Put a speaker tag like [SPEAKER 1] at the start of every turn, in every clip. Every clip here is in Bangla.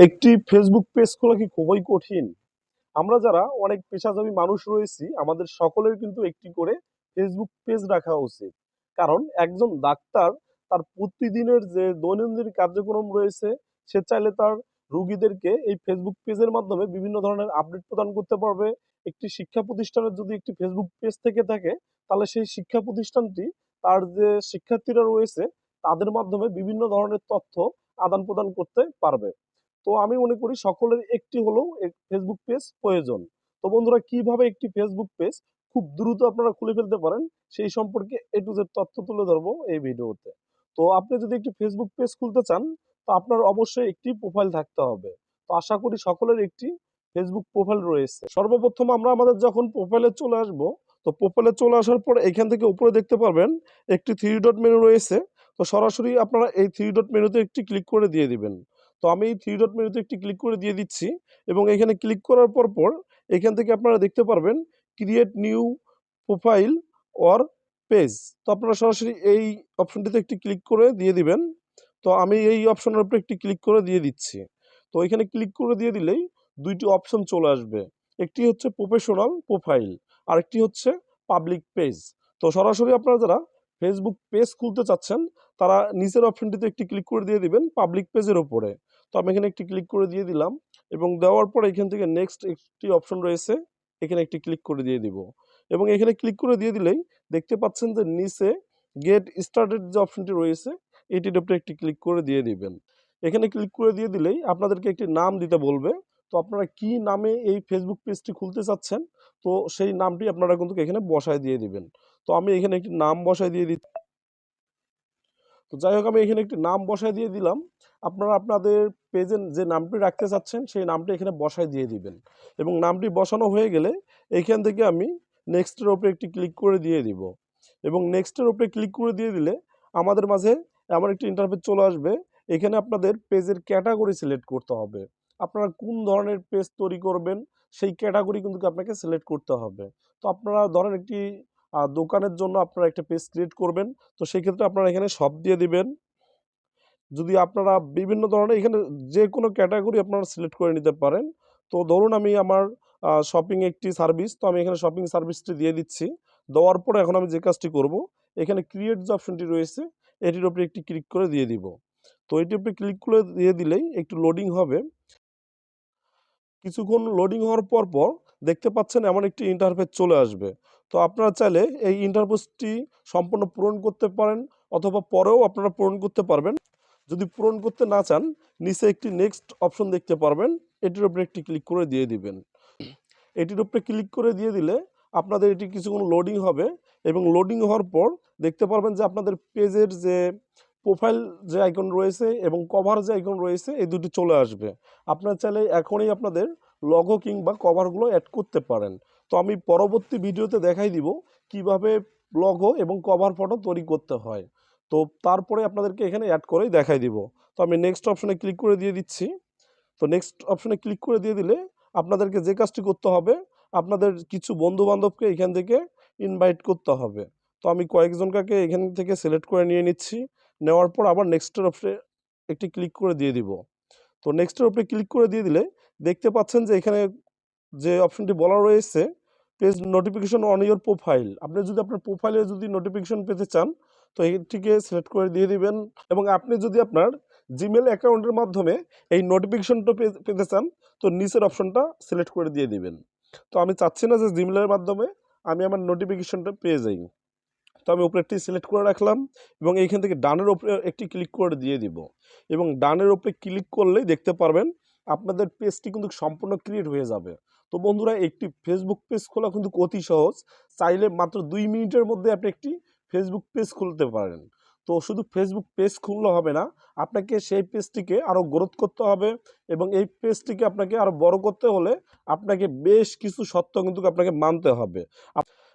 [SPEAKER 1] একটি ফেসবুক পেজ খোলা কি খুবই কঠিন? আমরা যারা অনেক পেশাজীবী মানুষ রয়েছি, আমাদের সকলের কিন্তু একটি করে ফেসবুক পেজ রাখা উচিত। কারণ একজন ডাক্তার তার প্রতিদিনের যে দৈনন্দিন কার্যক্রম রয়েছে, সে চাইলে তার রুগীদেরকে এই ফেসবুক পেজের মাধ্যমে বিভিন্ন ধরনের আপডেট প্রদান করতে পারবে। একটি শিক্ষা প্রতিষ্ঠানের যদি একটি ফেসবুক পেজ থেকে থাকে, তাহলে সেই শিক্ষা প্রতিষ্ঠানটি তার যে শিক্ষার্থীরা রয়েছে, তাদের মাধ্যমে বিভিন্ন ধরনের তথ্য আদান প্রদান করতে পারবে। তো আমি মনে করি সকলের একটি হলেও ফেসবুক পেজ প্রয়োজন। তো বন্ধুরা, কীভাবে একটি ফেসবুক পেজ খুব দ্রুত আপনারা খুলে ফেলতে পারেন, সেই সম্পর্কে এ টু জেড তথ্য তুলে ধরবো এই ভিডিওতে। তো আপনি যদি একটি ফেসবুক পেজ খুলতে চান, তো আপনার অবশ্যই একটি প্রোফাইল থাকতে হবে। তো আশা করি সকলের একটি ফেসবুক প্রোফাইল রয়েছে। সর্বপ্রথম আমরা আমাদের যখন প্রোফাইলে চলে আসব, তো প্রোফাইলে চলে আসার পর এখান থেকে উপরে দেখতে পারবেন একটি থ্রি ডট মেনু রয়েছে। তো সরাসরি আপনারা এই থ্রি ডট মেনুতে একটি ক্লিক করে দিয়ে দিবেন। তো আমি থ্রি ডট মেনুতে একটি ক্লিক করে দিয়ে দিচ্ছি এবং এখানে ক্লিক করার পর পর এখান থেকে আপনারা দেখতে পারবেন create new profile or page তো আপনারা সরাসরি এই অপশনটিতে একটি ক্লিক করে দিয়ে দিবেন। তো আমি এই অপশনের উপরে একটি ক্লিক করে দিয়ে দিচ্ছি। তো এখানে ক্লিক করে দিয়ে দিলেই দুইটি অপশন চলে আসবে। একটি হচ্ছে প্রফেশনাল প্রোফাইল আরেকটি হচ্ছে পাবলিক পেজ তো সরাসরি আপনারা যারা ফেসবুক পেজ খুলতে চাচ্ছেন, তারা নিচের অপশনটিতে একটি ক্লিক করে দিয়ে দিবেন পাবলিক পেজের ওপরে তো আমি এখানে একটি ক্লিক করে দিয়ে দিলাম এবং দেওয়ার পর এখান থেকে নেক্সট একটি অপশন রয়েছে, এখানে একটি ক্লিক করে দিয়ে দিব। এবং এখানে ক্লিক করে দিয়ে দিলেই দেখতে পাচ্ছেন যে নিচে গেট স্টার্টেড যে অপশনটি রয়েছে এটির উপরে একটি ক্লিক করে দিয়ে দিবেন। এখানে ক্লিক করে দিয়ে দিলেই আপনাদেরকে একটি নাম দিতে বলবে। তো আপনারা কি নামে এই ফেসবুক পেজটি খুলতে চাচ্ছেন তো সেই নামটি আপনারা কিন্তু এখানে বসায় দিয়ে দিবেন। তো আমি এখানে একটি নাম বসায় দিয়ে দিচ্ছি। তো যাই হোক, আমি এখানে একটি নাম বসায় দিয়ে দিলাম। আপনারা আপনাদের পেজের যে নামটি রাখতে চাচ্ছেন, সেই নামটি এখানে বসায় দিয়ে দিবেন। এবং নামটি বসানো হয়ে গেলে এইখান থেকে আমি নেক্সটের ওপরে একটি ক্লিক করে দিয়ে দিব। এবং নেক্সটের ওপরে ক্লিক করে দিয়ে দিলে আমাদের মাঝে এমন একটি ইন্টারফেস চলে আসবে। এখানে আপনাদের পেজের ক্যাটাগরি সিলেক্ট করতে হবে। আপনারা কোন ধরনের পেজ তৈরি করবেন, সেই ক্যাটাগরি কিন্তু আপনাকে সিলেক্ট করতে হবে। তো আপনারা ধরেন একটি দোকানের জন্য আপনারা একটা পেজ ক্রিয়েট করবেন, তো সেই ক্ষেত্রে আপনারা এখানে সব দিয়ে দিবেন। যদি আপনারা বিভিন্ন ধরনের এখানে যে কোনো ক্যাটাগরি আপনারা সিলেক্ট করে নিতে পারেন, তো ধরুন আমি আমার শপিং একটি সার্ভিস তো আমি এখানে শপিং সার্ভিসটি দিয়ে দিচ্ছি। দেওয়ার পরে এখন আমি যে কাজটি করব, এখানে ক্রিয়েট যে অপশনটি রয়েছে, এটির উপরে একটি ক্লিক করে দিয়ে দিব। তো এটির উপরে ক্লিক করে দিয়ে দিলেই একটু লোডিং হবে। কিছুক্ষণ লোডিং হওয়ার পর পর দেখতে পাচ্ছেন এমন একটি ইন্টারফেস চলে আসবে। তো আপনারা চাইলে এই ইন্টারফেসটি সম্পূর্ণ পূরণ করতে পারেন অথবা পরেও আপনারা পূরণ করতে পারবেন। যদি পূরণ করতে না চান, নিচে একটি নেক্সট অপশন দেখতে পারবেন। এটির উপরে একটি ক্লিক করে দিয়ে দিবেন। এটির উপরে ক্লিক করে দিয়ে দিলে আপনাদের এটি কিছুক্ষণ লোডিং হবে এবং লোডিং হওয়ার পর দেখতে পারবেন যে আপনাদের পেজের যে প্রোফাইল যে আইকন রয়েছে এবং কভার যে আইকন রয়েছে, এই দুটি চলে আসবে। আপনার চাইলে এখনই আপনাদের লগো কিংবা কভারগুলো অ্যাড করতে পারেন। তো আমি পরবর্তী ভিডিওতে দেখাই দিব কীভাবে লগো এবং কভার ফটো তৈরি করতে হয়। তো তারপরে আপনাদেরকে এখানে অ্যাড করেই দেখাই দিব। তো আমি নেক্সট অপশনে ক্লিক করে দিয়ে দিচ্ছি। তো নেক্সট অপশনে ক্লিক করে দিয়ে দিলে আপনাদেরকে যে কাজটি করতে হবে, আপনাদের কিছু বন্ধু বান্ধবকে এখান থেকে ইনভাইট করতে হবে। তো আমি কয়েকজনকে এখান থেকে সিলেক্ট করে নিয়ে নিচ্ছি। নেওয়ার পর আবার নেক্সটের অপশনে একটি ক্লিক করে দিয়ে দিব। তো নেক্সটের উপরে ক্লিক করে দিয়ে দিলে দেখতে পাচ্ছেন যে এখানে যে অপশনটি বলা রয়েছে page notification on your profile আপনি যদি আপনার প্রোফাইলে যদি নোটিফিকেশন পেতে চান, তো এটিকে সিলেক্ট করে দিয়ে দিবেন এবং আপনি যদি আপনার জিমেল অ্যাকাউন্টের মাধ্যমে এই নোটিফিকেশনটা পেতে চান, তো নিচের অপশনটা সিলেক্ট করে দিয়ে দিবেন। তো আমি চাচ্ছি না যে জিমেলের মাধ্যমে আমি আমার নোটিফিকেশনটা পেয়ে যাই। তো আমি উপরেরটি সিলেক্ট করে রাখলাম এবং এইখান থেকে ডানের উপরে একটি ক্লিক করে দিয়ে দিব। এবং ডানের উপরে ক্লিক করলেই দেখতে পারবেন আপনাদের পেজটি কিন্তু সম্পূর্ণ ক্রিয়েট হয়ে যাবে। তো বন্ধুরা, একটি ফেসবুক পেজ খোলা কিন্তু অতি সহজ। চাইলে মাত্র দুই মিনিটের মধ্যে আপনি একটি ফেসবুক পেজ খুলতে পারেন। তো শুধু ফেসবুক পেজ খুললে হবে না, আপনাকে সেই পেজটিকে আরও গ্রোথ করতে হবে এবং এই পেজটিকে আপনাকে আরও বড় করতে হলে আপনাকে বেশ কিছু সত্য কিন্তু আপনাকে মানতে হবে।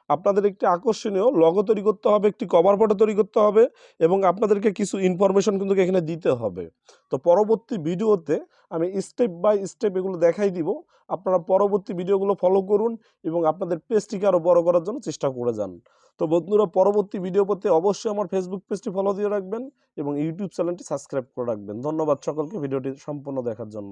[SPEAKER 1] আপনাদের একটি আকর্ষণীয় লগো তৈরি করতে হবে, একটি কভার ফটো তৈরি করতে হবে এবং আপনাদেরকে কিছু ইনফরমেশন কিন্তু এখানে দিতে হবে। তো পরবর্তী ভিডিওতে আমি স্টেপ বাই স্টেপ এগুলো দেখাই দিব। আপনারা পরবর্তী ভিডিওগুলো ফলো করুন এবং আপনাদের পেজটিকে আরও বড় করার জন্য চেষ্টা করে যান। তো বন্ধুরা, পরবর্তী ভিডিও পেতে অবশ্যই আমার ফেসবুক পেজটি ফলো দিয়ে রাখবেন এবং ইউটিউব চ্যানেলটি সাবস্ক্রাইব করে রাখবেন। ধন্যবাদ সকলকে ভিডিওটি সম্পূর্ণ দেখার জন্য।